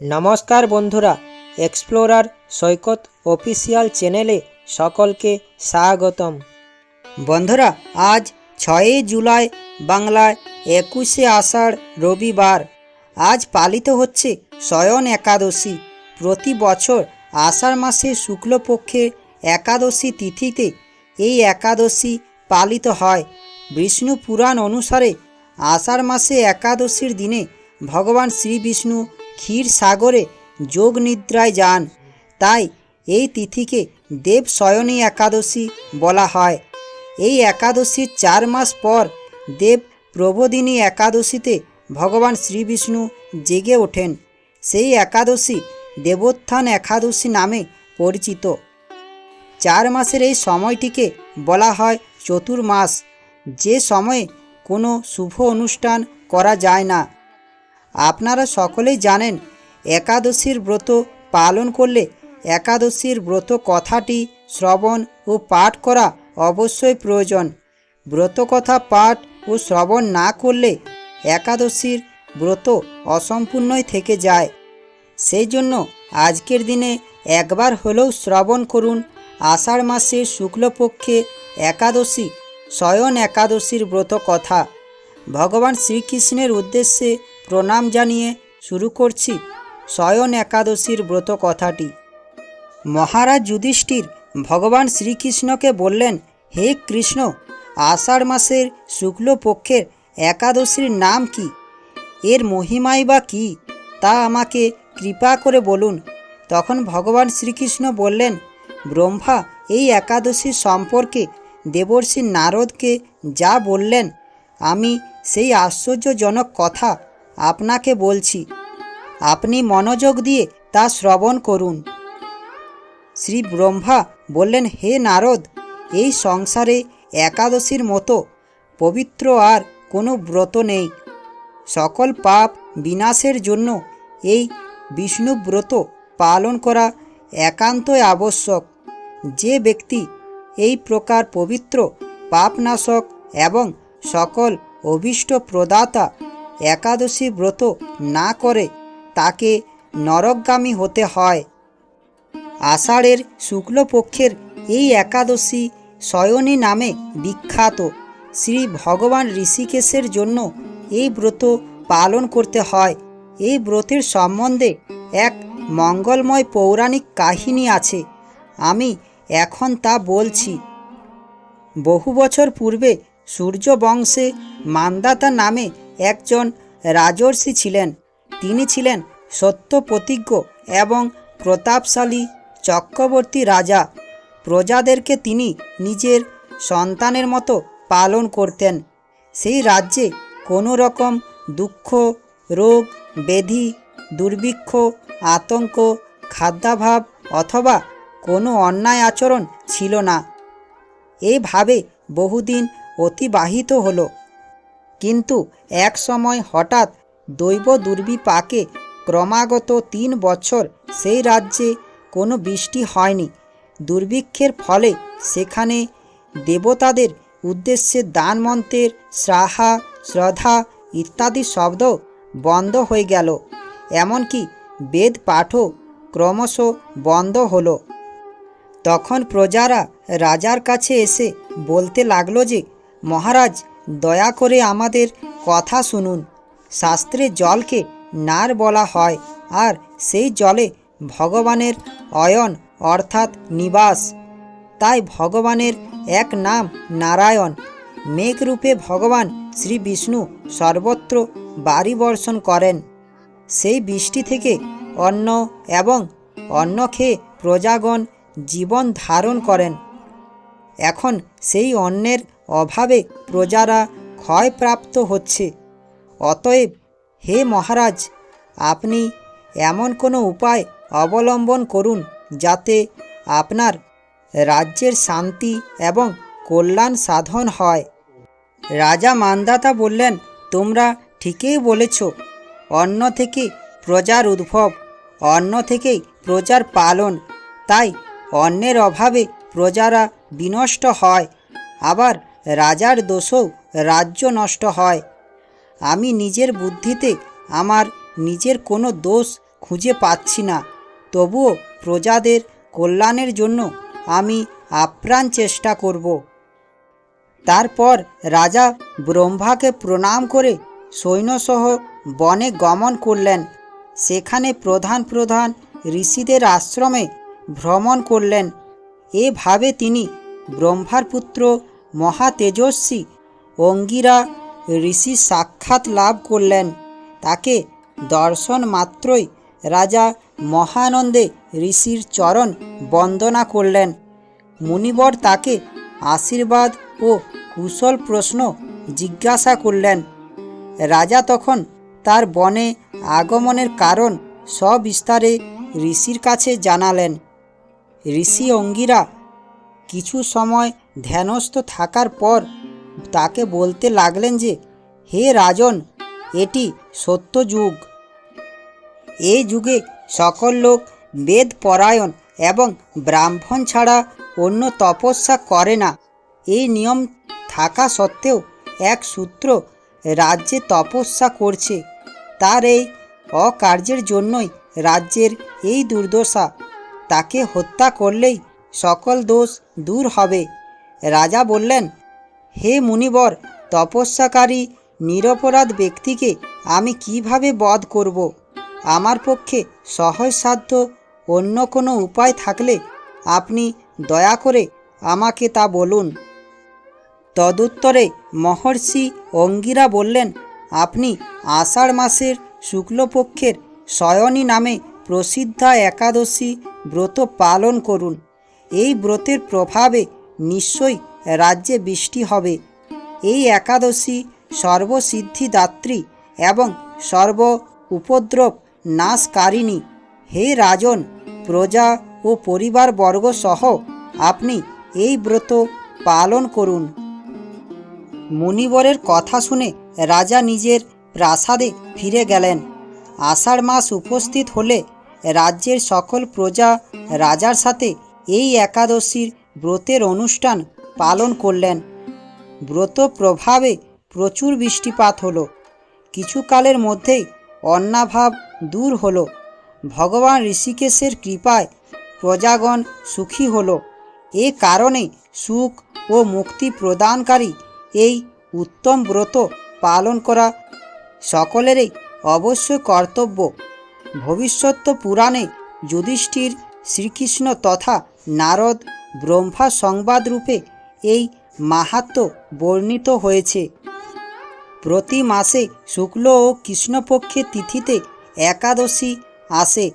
নমস্কার বন্ধুরা এক্সপ্লোরার সৈকত অফিসিয়াল চ্যানেলে সকলকে স্বাগতম। বন্ধুরা, আজ ছয়ই জুলাই, বাংলায় একুশে আষাঢ় রবিবার। আজ পালিত হচ্ছে শয়ন একাদশী। প্রতি বছর আষাঢ় মাসে শুক্লপক্ষে একাদশী তিথিতে এই একাদশী পালিত হয়। বিষ্ণু পুরাণ অনুসারে আষাঢ় মাসে একাদশীর দিনে ভগবান শ্রী বিষ্ণু ক্ষীর সাগরে যোগ নিদ্রায় যান। তাই এই তিথিকে দেব শয়নী একাদশী বলা হয়। এই একাদশীর চার মাস পর দেব প্রবোদিনী একাদশীতে ভগবান শ্রী বিষ্ণু জেগে ওঠেন। সেই একাদশী দেবোত্থান একাদশী নামে পরিচিত। চার মাসের এই সময়টিকে বলা হয় চতুর্মাস। যে সময়ে কোনো শুভ অনুষ্ঠান করা যায় না। আপনারা সকলেই জানেন, একাদশীর ব্রত পালন করলে একাদশীর ব্রত কথাটি শ্রবণ ও পাঠ করা অবশ্যই প্রয়োজন। ব্রত কথা পাঠ ও শ্রবণ না করলে একাদশীর ব্রত অসম্পূর্ণই থেকে যায়। সেই জন্য আজকের দিনে একবার হলেও শ্রবণ করুন। আষাঢ় মাসের শুক্লপক্ষে একাদশী শয়ন একাদশীর ব্রত কথা ভগবান শ্রীকৃষ্ণের উদ্দেশ্যে প্রণাম জানিয়ে শুরু করছি স্বয়ন একাদশীর ব্রত কথাটি। মহারাজ যুধিষ্ঠির ভগবান শ্রীকৃষ্ণকে বললেন, হে কৃষ্ণ, আষাঢ় মাসের শুক্লপক্ষের একাদশীর নাম কি? এর মহিমাই বা কী? তা আমাকে কৃপা করে বলুন। তখন ভগবান শ্রীকৃষ্ণ বললেন, ব্রহ্মা, এই একাদশী সম্পর্কে দেবর্ষি নারদকে যা বললেন, আমি সেই আশ্চর্যজনক কথা আপনাকে বলছি, আপনি মনোযোগ দিয়ে তা শ্রবণ করুন। শ্রী ব্রহ্মা বললেন, হে নারদ, এই সংসারে একাদশীর মতো পবিত্র আর কোনো ব্রত নেই। সকল পাপ বিনাশের জন্য এই বিষ্ণু ব্রত পালন করা একান্তই আবশ্যক। যে ব্যক্তি এই প্রকার পবিত্র পাপনাশক এবং সকল অভীষ্ট প্রদাতা একাদশী ব্রত না করে তাকে নরকগামী হতে হয়। আষাঢ়ের শুক্লপক্ষের এই একাদশী শয়নী নামে বিখ্যাত। শ্রী ভগবান ঋষিকেশের জন্য এই ব্রত পালন করতে হয়। এই ব্রতের সম্বন্ধে এক মঙ্গলময় পৌরাণিক কাহিনী আছে। আমি এখন তা বলছি। বহু বছর পূর্বে সূর্য বংশে মান্দাতা নামে একজন রাজর্ষি ছিলেন। তিনি ছিলেন সত্য প্রতিজ্ঞ এবং প্রতাপশালী চক্রবর্তী রাজা। প্রজাদেরকে তিনি নিজের সন্তানের মতো পালন করতেন। সেই রাজ্যে কোনো রকম দুঃখ, রোগ ব্যাধি দুর্ভিক্ষ, আতঙ্ক, খাদ্যাভাব অথবা কোনো অন্যায় আচরণ ছিল না। এইভাবে বহুদিন অতিবাহিত হলো। কিন্তু এক সময় হঠাৎ দৈব দুর্বিপাকে ক্রমাগত তিন বছর সেই রাজ্যে কোনো বৃষ্টি হয়নি। দুর্ভিক্ষের ফলে সেখানে দেবতাদের উদ্দেশ্যে দান মন্ত্রের শ্রাহা, শ্রদ্ধা ইত্যাদি শব্দ বন্ধ হয়ে গেল। এমনকি বেদ পাঠও ক্রমশ বন্ধ হলো। তখন প্রজারা রাজার কাছে এসে বলতে লাগল যে, মহারাজ দয়া করে আমাদের কথা শুনুন। শাস্ত্রে জলকে নার বলা হয়, আর সেই জলে ভগবানের অয়ন অর্থাৎ নিবাস। তাই ভগবানের এক নাম নারায়ণ। মেঘরূপে ভগবান শ্রী বিষ্ণু সর্বত্র বাড়ি বর্ষণ করেন। সেই বৃষ্টি থেকে অন্ন এবং অন্ন খেয়ে প্রজাগণ জীবন ধারণ করেন। এখন সেই অন্নের অভাবে প্রজারা ক্ষয়প্রাপ্ত হচ্ছে। অতএব, হে মহারাজ, আপনি এমন কোনো উপায় অবলম্বন করুন যাতে আপনার রাজ্যের শান্তি এবং কল্যাণ সাধন হয়। রাজা মান্দাতা বললেন, তোমরা ঠিকই বলেছ। অন্ন থেকে প্রজার উদ্ভব, অন্ন থেকেই প্রজার পালন। তাই অন্যের অভাবে প্রজারা বিনষ্ট হয়। আবার রাজার দোষও রাজ্য নষ্ট হয়। আমি নিজের বুদ্ধিতে আমার নিজের কোনো দোষ খুঁজে পাচ্ছি না। তবুও প্রজাদের কল্যাণের জন্য আমি আপ্রাণ চেষ্টা করব। তারপর রাজা ব্রহ্মাকে প্রণাম করে সৈন্যসহ বনে গমন করলেন। সেখানে প্রধান প্রধান ঋষিদের আশ্রমে ভ্রমণ করলেন। এভাবে তিনি ব্রহ্মার পুত্র মহা তেজস্বী অঙ্গিরা ঋষি সাক্ষাৎ লাভ করলেন। তাকে দর্শন মাত্রই রাজা মহানন্দে ঋষির চরণ বন্দনা করলেন। মুনিবর তাকে আশীর্বাদ ও কুশল প্রশ্ন জিজ্ঞাসা করলেন। রাজা তখন তার বনে আগমনের কারণ সবিস্তারে ঋষির কাছে জানালেন। ঋষি অঙ্গিরা কিছু সময় ধ্যানস্থ থাকার পর তাকে বলতে লাগলেন যে, হে রাজন, এটি সত্য যুগ এই যুগে সকল লোক বেদ পরায়ণ এবং ব্রাহ্মণ ছাড়া অন্য তপস্যা করে না। এই নিয়ম থাকা সত্ত্বেও এক সূত্র রাজ্যে তপস্যা করছে। তার এই অকার্যের জন্যই রাজ্যের এই দুর্দশা। তাকে হত্যা করলেই সকল দোষ দূর হবে। রাজা বললেন, হে মুনিবর, তপস্যাকারী, নিরপরাধ ব্যক্তিকে আমি কীভাবে বধ করব? আমার পক্ষে সহজসাধ্য অন্য কোনো উপায় থাকলে আপনি দয়া করে আমাকে তা বলুন। তদুত্তরে মহর্ষি অঙ্গিরা বললেন, আপনি আষাঢ় মাসের শুক্লপক্ষের শয়নী নামে প্রসিদ্ধা একাদশী ব্রত পালন করুন। এই ব্রতের প্রভাবে নিশ্চয়ই রাজ্যে বৃষ্টি হবে। এই একাদশী সর্বসিদ্ধিদাত্রী এবং সর্ব উপদ্রব নাশকারিণী। হে রাজন, প্রজা ও পরিবারবর্গ সহ আপনি এই ব্রত পালন করুন। মুনিবরের কথা শুনে রাজা নিজের প্রাসাদে ফিরে গেলেন। আষাঢ় মাস উপস্থিত হলে রাজ্যের সকল প্রজা রাজার সাথে এই একাদশীর ব্রতের অনুষ্ঠান পালন করলেন। ব্রত প্রভাবে প্রচুর বৃষ্টিপাত হলো। কিছুকালের মধ্যেই অন্নাভাব দূর হলো। ভগবান ঋষিকেশের কৃপায় প্রজাগণ সুখী হলো। এ কারণে সুখ ও মুক্তি প্রদানকারী এই উত্তম ব্রত পালন করা সকলেরই অবশ্যই কর্তব্য। ভবিষ্যৎ পুরাণে যুধিষ্ঠির শ্রীকৃষ্ণ তথা নারদ ব্রহ্মা সংবাদ রূপে এই মাহাত্ম বর্ণিত হয়েছে। প্রতি মাসে শুক্ল ও কৃষ্ণপক্ষের তিথিতে একাদশী আসে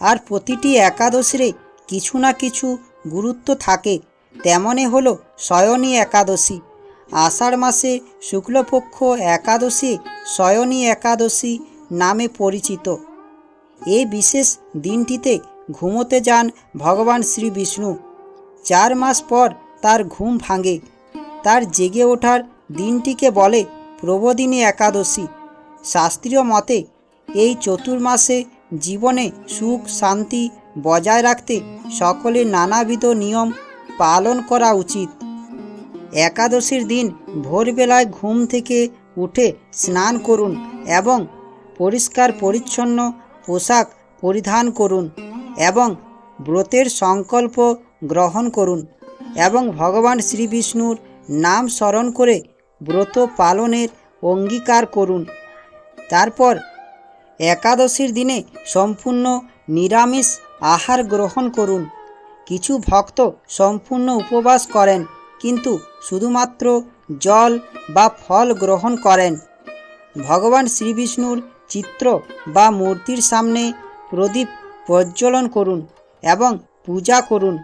আর প্রতিটি একাদশীরে কিছু না কিছু গুরুত্ব থাকে। তেমনে হলো শয়নী একাদশী। আষাঢ় মাসে শুক্লপক্ষ একাদশী, শয়নী একাদশী নামে পরিচিত। এই বিশেষ দিনটিতে ঘুমোতে যান ভগবান শ্রী বিষ্ণু। চার মাস পর তার ঘুম ভাঙে। তার জেগে ওঠার দিনটিকে বলে প্রবোদিনী একাদশী। শাস্ত্রীয় মতে, এই চতুর্মাসে জীবনে সুখ, শান্তি বজায় রাখতে সকলের নানাবিধ নিয়ম পালন করা উচিত। একাদশীর দিন ভোরবেলায় ঘুম থেকে উঠে স্নান করুন এবং পরিষ্কার, পরিচ্ছন্ন পোশাক পরিধান করুন এবং ব্রতের সংকল্প গ্রহণ করুন এবং ভগবান শ্রী বিষ্ণুর নাম স্মরণ করে ব্রত পালনের অঙ্গীকার করুন। তারপর একাদশীর দিনে সম্পূর্ণ নিরামিষ আহার গ্রহণ করুন। কিছু ভক্ত সম্পূর্ণ উপবাস করেন, কিন্তু শুধুমাত্র জল বা ফল গ্রহণ করেন। ভগবান শ্রীবিষ্ণুর চিত্র বা মূর্তির সামনে প্রদীপ প্রজ্বলন করুন এবং পূজা করুন।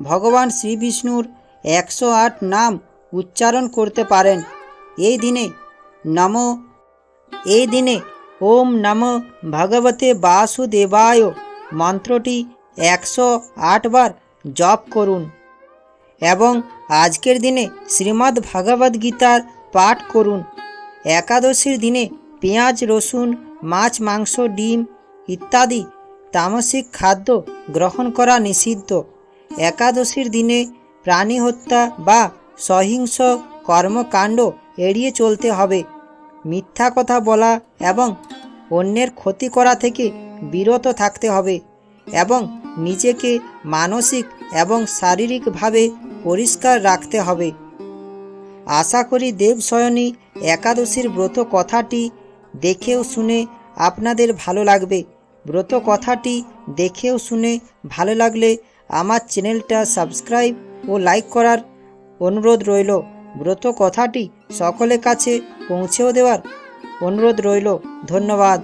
ভগবান শ্রীবিষ্ণুর একশো আট নাম উচ্চারণ করতে পারেন। এই দিনে নম, এই দিনে ওম নম ভগবতে বাসুদেবায় মন্ত্রটি একশো আটবার জপ করুন এবং আজকের দিনে শ্রীমদ্ ভগবদ্ গীতার পাঠ করুন। একাদশীর দিনে পেঁয়াজ, রসুন, মাছ, মাংস, ডিম ইত্যাদি তামসিক খাদ্য গ্রহণ করা নিষিদ্ধ। একাদশীর দিনে প্রাণী হত্যা বা সহিংস কর্মকাণ্ড এড়িয়ে চলতে হবে। মিথ্যা কথা বলা এবং অন্যের ক্ষতি করা থেকে বিরত থাকতে হবে এবং নিজেকে মানসিক এবং শারীরিকভাবে পরিষ্কার রাখতে হবে। আশা করি দেবশয়নী একাদশীর ব্রত কথাটি দেখেও শুনে আপনাদের ভালো লাগবে। ব্রত কথাটি দেখেও শুনে ভালো লাগলে আমার চ্যানেলটা সাবস্ক্রাইব ও লাইক করার অনুরোধ রইল। ব্রত কথাটি সকলের কাছে পৌঁছেও দেওয়ার অনুরোধ রইল। ধন্যবাদ।